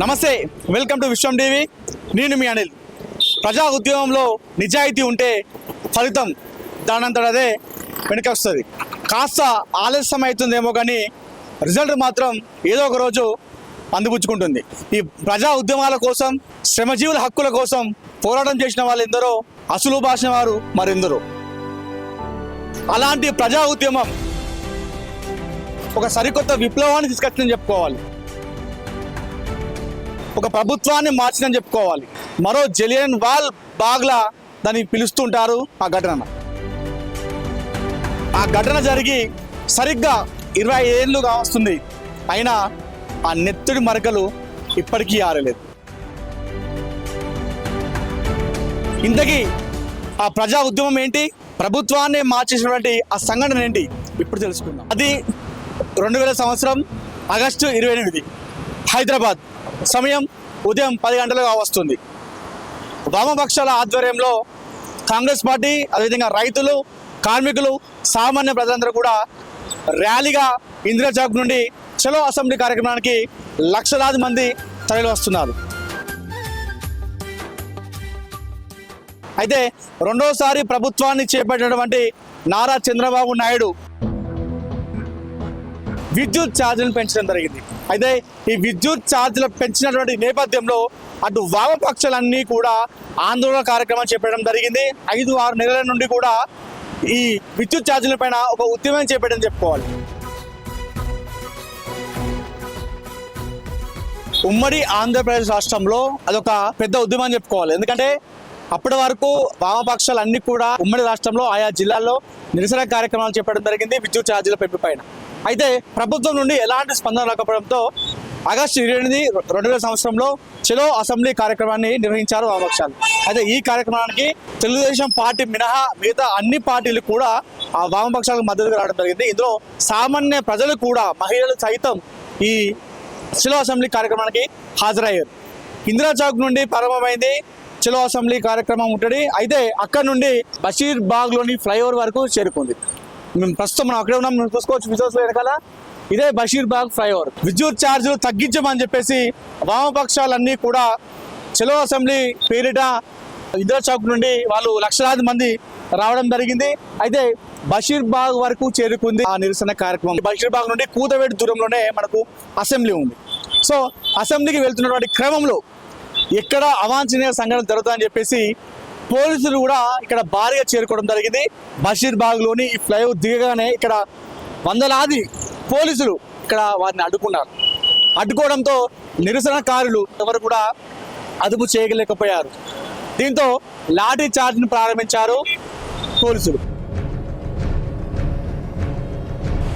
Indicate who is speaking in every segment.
Speaker 1: నమస్తే welcome to Vishwam TV. నేను మీ అనిల్. ప్రజా ఉద్యమంలో నిజాయితీ ఉంటే ఫలితం దానంతటదే వెనుక వస్తుంది. కాస్త ఆలస్యం అవుతుందేమో కానీ రిజల్ట్ మాత్రం ఏదో ఒక రోజు అందిపుచ్చుకుంటుంది. ఈ ప్రజా ఉద్యమాల కోసం శ్రమజీవుల హక్కుల కోసం పోరాటం చేసిన వాళ్ళు ఎందరో అసలు భాషిన వారు మరెందరో. అలాంటి ప్రజా ఉద్యమం ఒక సరికొత్త విప్లవాన్ని తీసుకొచ్చిందని చెప్పుకోవాలి. ఒక ప్రభుత్వాన్ని మార్చిందని చెప్పుకోవాలి. మరో జలియన్ వాల్ బాగ్లా దాన్ని పిలుస్తుంటారు ఆ ఘటన. ఆ ఘటన జరిగి సరిగ్గా ఇరవై ఏళ్ళుగా వస్తుంది. అయినా ఆ నెత్తుడి మరకలు ఇప్పటికీ ఆరలేదు. ఇంతకీ ఆ ప్రజా ఉద్యమం ఏంటి? ప్రభుత్వాన్ని మార్చేసినటువంటి ఆ సంఘటన ఏంటి? ఇప్పుడు తెలుసుకుందాం. అది రెండు వేల సంవత్సరం ఆగస్టు ఇరవై ఎనిమిది. హైదరాబాద్. సమయం ఉదయం పది గంటలుగా వస్తుంది. వామపక్షాల ఆధ్వర్యంలో కాంగ్రెస్ పార్టీ అదేవిధంగా రైతులు కార్మికులు సామాన్య ప్రజలందరూ కూడా ర్యాలీగా ఇందిరా చౌక్ నుండి చలో అసెంబ్లీ కార్యక్రమానికి లక్షలాది మంది తరలి వస్తున్నారు. అయితే రెండోసారి ప్రభుత్వాన్ని చేపట్టినటువంటి నారా చంద్రబాబు నాయుడు విద్యుత్ ఛార్జీలను పెంచడం జరిగింది. అయితే ఈ విద్యుత్ ఛార్జీలు పెంచినటువంటి నేపథ్యంలో అటు వామపక్షాలన్నీ కూడా ఆందోళన కార్యక్రమం చేపట్టడం జరిగింది. ఐదు ఆరు నెలల నుండి కూడా ఈ విద్యుత్ ఛార్జీల పైన ఒక ఉద్యమం చేపట్టడం చెప్పుకోవాలి. ఉమ్మడి ఆంధ్రప్రదేశ్ రాష్ట్రంలో అదొక పెద్ద ఉద్యమం చెప్పుకోవాలి. ఎందుకంటే అప్పటి వరకు వామపక్షాలు అన్ని కూడా ఉమ్మడి రాష్ట్రంలో ఆయా జిల్లాల్లో నిరసన కార్యక్రమాలు చేపట్టడం జరిగింది విద్యుత్ ఛార్జీల పెంపు పైన. అయితే ప్రభుత్వం నుండి ఎలాంటి స్పందన రాకపోవడంతో ఆగస్టు ఇరవై ఎనిమిది రెండు వేల సంవత్సరంలో చెలో అసెంబ్లీ కార్యక్రమాన్ని నిర్వహించారు వామపక్షాలు. అయితే ఈ కార్యక్రమానికి తెలుగుదేశం పార్టీ మినహా మిగతా అన్ని పార్టీలు కూడా ఆ వామపక్షాలకు మద్దతుగా రావడం జరిగింది. ఇందులో సామాన్య ప్రజలు కూడా మహిళలు సైతం ఈ చలో అసెంబ్లీ కార్యక్రమానికి హాజరయ్యారు. ఇందిరా చౌక్ నుండి ప్రారంభమైంది చిలో అసెంబ్లీ కార్యక్రమం ఉంటుంది. అయితే అక్కడ నుండి బషీర్ బాగ్లోని ఫ్లైఓవర్ వరకు చేరుకుంది. మేము ప్రస్తుతం మనం అక్కడే ఉన్నాం చూసుకోవచ్చు విజువల్స్ వెనకాల. ఇదే బషీర్బాగ్ ఫ్లైఓవర్. విద్యుత్ ఛార్జీలు తగ్గించమని చెప్పేసి వామపక్షాలన్నీ కూడా చెలో అసెంబ్లీ పేరిట ఇందిరా చౌక్ నుండి వాళ్ళు లక్షలాది మంది రావడం జరిగింది. అయితే బషీర్బాగ్ వరకు చేరుకుంది ఆ నిరసన కార్యక్రమం. బషీర్బాగ్ నుండి కూతవేటి దూరంలోనే మనకు అసెంబ్లీ ఉంది. సో అసెంబ్లీకి వెళ్తున్నటువంటి క్రమంలో ఎక్కడ అవాంఛనీయ సంఘటన జరుగుతుందని చెప్పేసి పోలీసులు కూడా ఇక్కడ భారీగా చేరుకోవడం జరిగింది. బషీర్బాగ్లోని ఈ ఫ్లైఓవర్ దిగగానే ఇక్కడ వందలాది పోలీసులు ఇక్కడ వారిని అడ్డుకున్నారు. అడ్డుకోవడంతో నిరసనకారులు ఎవరు కూడా అదుపు చేయలేకపోయారు. దీంతో లాఠీ చార్జ్ను ప్రారంభించారు పోలీసులు.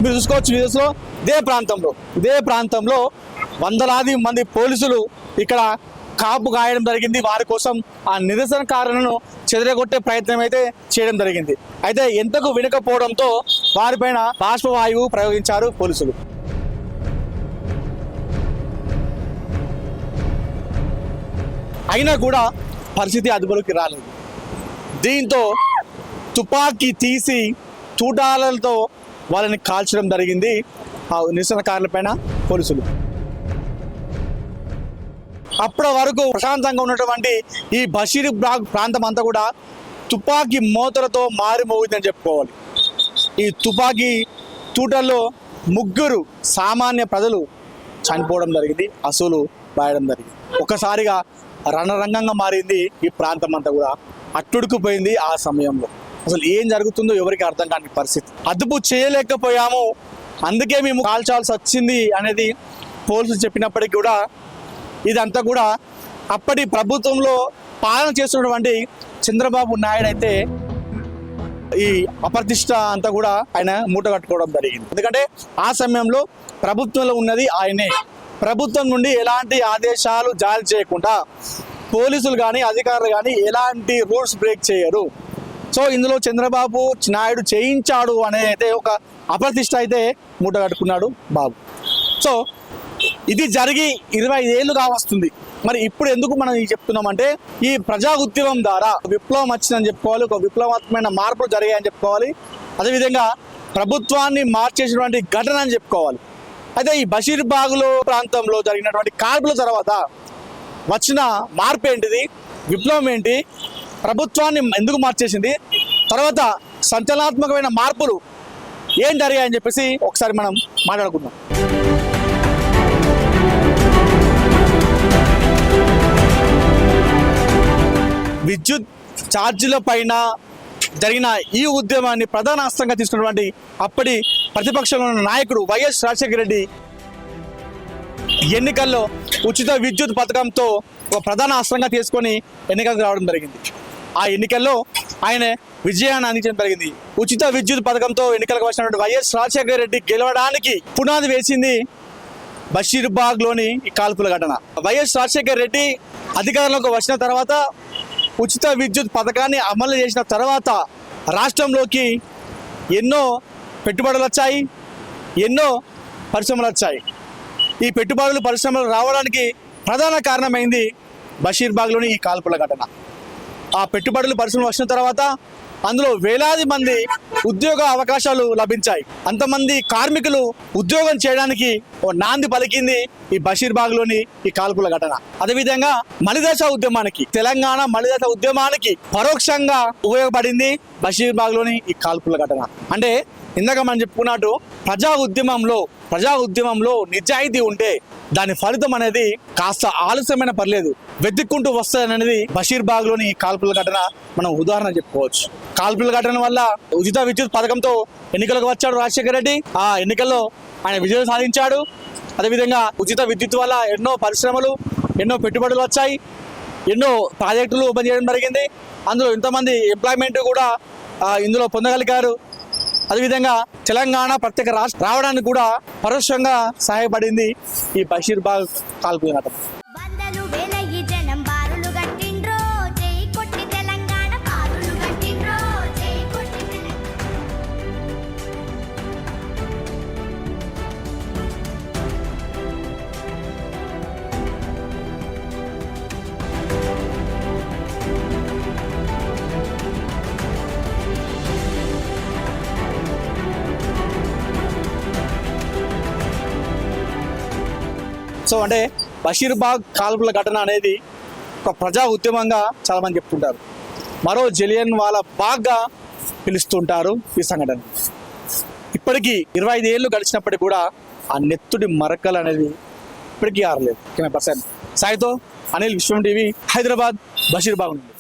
Speaker 1: మీరు చూసుకోవచ్చు వీడియోస్లో ఇదే ప్రాంతంలో ఇదే ప్రాంతంలో వందలాది మంది పోలీసులు ఇక్కడ కాపు గాయడం జరిగింది. వారి కోసం ఆ నిరసనకారులను చెదరగొట్టే ప్రయత్నం అయితే చేయడం జరిగింది. అయితే ఎంతకు వినకపోవడంతో వారిపైన బాష్పవాయువు ప్రయోగించారు పోలీసులు. అయినా కూడా పరిస్థితి అదుపులోకి రాలేదు. దీంతో తుపాకీ తీసి తూటాలతో వాళ్ళని కాల్చడం జరిగింది. ఆ నిరసనకారుల పైన పోలీసులు. అప్పటి వరకు ప్రశాంతంగా ఉన్నటువంటి ఈ బషీర్ బ్లాక్ ప్రాంతం అంతా కూడా తుపాకీ మోతలతో మారిమోగిందని చెప్పుకోవాలి. ఈ తుపాకీ తూటల్లో ముగ్గురు సామాన్య ప్రజలు చనిపోవడం జరిగింది అసలు రాయడం జరిగింది. ఒకసారిగా రణరంగంగా మారింది ఈ ప్రాంతం అంతా కూడా. అట్టుడుకుపోయింది ఆ సమయంలో. అసలు ఏం జరుగుతుందో ఎవరికి అర్థం కాని పరిస్థితి. అదుపు చేయలేకపోయాము. అందుకే మేము కాల్చాల్సి వచ్చింది అనేది పోలీసులు చెప్పినప్పటికీ కూడా ఇదంతా కూడా అప్పటి ప్రభుత్వంలో పాలన చేస్తున్నటువంటి చంద్రబాబు నాయుడు అయితే ఈ అప్రతిష్ట అంతా కూడా ఆయన మూట కట్టుకోవడం జరిగింది. ఎందుకంటే ఆ సమయంలో ప్రభుత్వంలో ఉన్నది ఆయనే. ప్రభుత్వం నుండి ఎలాంటి ఆదేశాలు జారీ చేయకుండా పోలీసులు కానీ అధికారులు కానీ ఎలాంటి రూల్స్ బ్రేక్ చేయరు. సో ఇందులో చంద్రబాబు నాయుడు చేయించాడు అనేది అయితే ఒక అప్రతిష్ట అయితే మూట కట్టుకున్నాడు బాబు. సో ఇది జరిగి ఇరవై ఏళ్ళు కావస్తుంది మరి ఇప్పుడు ఎందుకు మనం చెప్తున్నామంటే ఈ ప్రజా ఉద్యమం ద్వారా విప్లవం వచ్చిందని చెప్పుకోవాలి ఒక విప్లవాత్మకమైన మార్పులు జరిగాయని చెప్పుకోవాలి. అదేవిధంగా ప్రభుత్వాన్ని మార్చేసినటువంటి ఘటన అని చెప్పుకోవాలి. అయితే ఈ బషీర్బాగ్లో ప్రాంతంలో జరిగినటువంటి కాల్పుల తర్వాత వచ్చిన మార్పు ఏంటిది? విప్లవం ఏంటి? ప్రభుత్వాన్ని ఎందుకు మార్చేసింది? తర్వాత సంచలనాత్మకమైన మార్పులు ఏం జరిగాయని చెప్పేసి ఒకసారి మనం మాట్లాడుకుందాం. విద్యుత్ ఛార్జీల పైన జరిగిన ఈ ఉద్యమాన్ని ప్రధాన అస్తంగా తీసుకున్నటువంటి అప్పటి ప్రతిపక్షంలో ఉన్న నాయకుడు వైఎస్ రాజశేఖర రెడ్డి ఎన్నికల్లో ఉచిత విద్యుత్ పథకంతో ఒక ప్రధాన అస్త్రంగా తీసుకొని ఎన్నికలకు రావడం జరిగింది. ఆ ఎన్నికల్లో ఆయన విజయాన్ని అందించడం జరిగింది. ఉచిత విద్యుత్ పథకంతో ఎన్నికలకు వచ్చినటువంటి వైఎస్ రాజశేఖర రెడ్డి గెలవడానికి పునాది వేసింది బషీర్బాగ్లోని ఈ కాల్పుల ఘటన. వైఎస్ రాజశేఖర రెడ్డి అధికారంలోకి వచ్చిన తర్వాత ఉచిత విద్యుత్ పథకాన్ని అమలు చేసిన తర్వాత రాష్ట్రంలోకి ఎన్నో పెట్టుబడులు వచ్చాయి ఎన్నో పరిశ్రమలు వచ్చాయి. ఈ పెట్టుబడులు పరిశ్రమలు రావడానికి ప్రధాన కారణమైంది బషీర్బాగ్లోని ఈ కాల్పుల ఘటన. ఆ పెట్టుబడులు పరిశ్రమలు వచ్చిన తర్వాత అందులో వేలాది మంది ఉద్యోగ అవకాశాలు లభించాయి. అంతమంది కార్మికులు ఉద్యోగం చేయడానికి ఓ నాంది పలికింది ఈ బషీర్బాగ్లోని ఈ కాల్పుల ఘటన. అదేవిధంగా మలిదశ ఉద్యమానికి తెలంగాణ మలిదశ ఉద్యమానికి పరోక్షంగా ఉపయోగపడింది బషీర్బాగ్లోని ఈ కాల్పుల ఘటన. అంటే ఇందాక మనం చెప్పుకున్నట్టు ప్రజా ఉద్యమంలో ప్రజా ఉద్యమంలో నిజాయితీ ఉంటే దాని ఫలితం అనేది కాస్త ఆలస్యమైన పర్లేదు. వెతుక్కుంటూ వస్తాయనేది అనేది బషీర్బాగ్లోని ఈ కాల్పుల ఘటన మనం ఉదాహరణ చెప్పుకోవచ్చు. కాల్పుల ఘటన వల్ల ఉచిత విద్యుత్ పథకంతో ఎన్నికలకు వచ్చాడు రాజశేఖర రెడ్డి. ఆ ఎన్నికల్లో ఆయన విజయం సాధించాడు. అదేవిధంగా ఉచిత విద్యుత్ వల్ల ఎన్నో పరిశ్రమలు ఎన్నో పెట్టుబడులు వచ్చాయి. ఎన్నో ప్రాజెక్టులు ఓపెన్ చేయడం జరిగింది. అందులో ఇంతమంది ఎంప్లాయ్మెంట్ కూడా ఇందులో పొందగలిగారు. అదేవిధంగా తెలంగాణ ప్రత్యేక రాష్ట్రం రావడానికి కూడా పరోక్షంగా సహాయపడింది ఈ బషీర్బాగ్ కాల్పుల ఘటన. సో అంటే బషీర్బాగ్ కాల్పుల ఘటన అనేది ఒక ప్రజా ఉద్యమంగా చాలామంది చెప్తుంటారు. మరో జలియన్ వాళ్ళ బాగ్గా పిలుస్తుంటారు ఈ సంఘటన. ఇప్పటికీ ఇరవై ఐదు ఏళ్ళు గడిచినప్పటికీ కూడా ఆ నెత్తుడి మరకలు అనేది ఇప్పటికీ ఆరలేదు. కెమెరా పర్సన్ సాయితో అనిల్ విశ్వం టీవీ హైదరాబాద్ బషీర్బాగ్ నుండి.